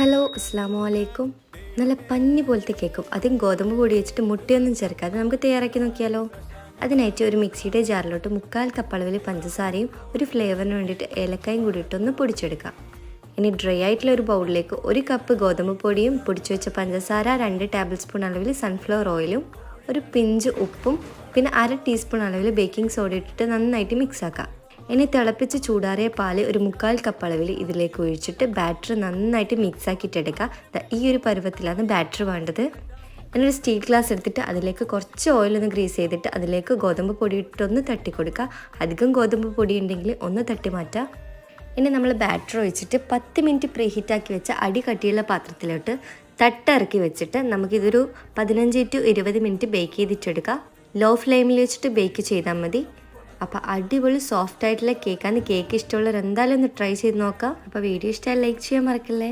Hello അസ്സാം വലൈക്കും നല്ല പഞ്ഞി പോലത്തെ കേക്കും. അതും ഗോതമ്പ് പൊടി വെച്ചിട്ട് മുട്ടയൊന്നും ചേർക്കാതെ നമുക്ക് തയ്യാറാക്കി നോക്കിയാലോ? അതിനായിട്ട് ഒരു മിക്സിയുടെ ജാറിലോട്ട് മുക്കാൽ കപ്പളവിൽ പഞ്ചസാരയും ഒരു ഫ്ലേവറിന് വേണ്ടിയിട്ട് ഏലക്കായും കൂടി ഇട്ടൊന്ന് പൊടിച്ചെടുക്കാം. ഇനി ഡ്രൈ ആയിട്ടുള്ള ഒരു ബൗളിലേക്ക് ഒരു കപ്പ് ഗോതമ്പ് പൊടിയും പൊടിച്ചു വെച്ച പഞ്ചസാര രണ്ട് ടേബിൾ സ്പൂൺ അളവിൽ സൺഫ്ലവർ ഓയിലും ഒരു പിഞ്ച് ഉപ്പും പിന്നെ അര ടീസ്പൂൺ അളവിൽ ബേക്കിംഗ് സോഡ ഇട്ടിട്ട് നന്നായിട്ട് മിക്സ് ആക്കാം. ഇനി തിളപ്പിച്ച് ചൂടാറിയ പാൽ ഒരു മുക്കാൽ കപ്പ് അളവിൽ ഇതിലേക്ക് ഒഴിച്ചിട്ട് ബാറ്റർ നന്നായിട്ട് മിക്സ് ആക്കിയിട്ടെടുക്കുക. ഈ ഒരു പരുവത്തിലാണ് ബാറ്റർ വേണ്ടത്. ഞാനൊരു സ്റ്റീൽ ഗ്ലാസ് എടുത്തിട്ട് അതിലേക്ക് കുറച്ച് ഓയിലൊന്ന് ഗ്രീസ് ചെയ്തിട്ട് അതിലേക്ക് ഗോതമ്പ് പൊടി ഇട്ടൊന്ന് തട്ടി കൊടുക്കുക അധികം ഗോതമ്പ് പൊടി ഉണ്ടെങ്കിൽ ഒന്ന് തട്ടി മാറ്റാം. ഇനി നമ്മൾ ബാറ്റർ ഒഴിച്ചിട്ട് പത്ത് മിനിറ്റ് പ്രീ ഹീറ്റാക്കി വെച്ച അടി കട്ടിയുള്ള പാത്രത്തിലോട്ട് തട്ടിറക്കി വെച്ചിട്ട് നമുക്കിതൊരു പതിനഞ്ച് ടു ഇരുപത് മിനിറ്റ് ബേക്ക് ചെയ്തിട്ടെടുക്കാം. ലോ ഫ്ലെയിമിൽ വെച്ചിട്ട് ബേക്ക് ചെയ്താൽ മതി. അപ്പോൾ അടിപൊളി സോഫ്റ്റ് ആയിട്ടുള്ള കേക്കാണ് കേക്ക് ഇഷ്ടമുള്ളവർ എന്തായാലും ഒന്ന് ട്രൈ ചെയ്ത് നോക്കാം അപ്പോൾ വീഡിയോ ഇഷ്ടമായി ലൈക്ക് ചെയ്യാൻ മറക്കല്ലേ?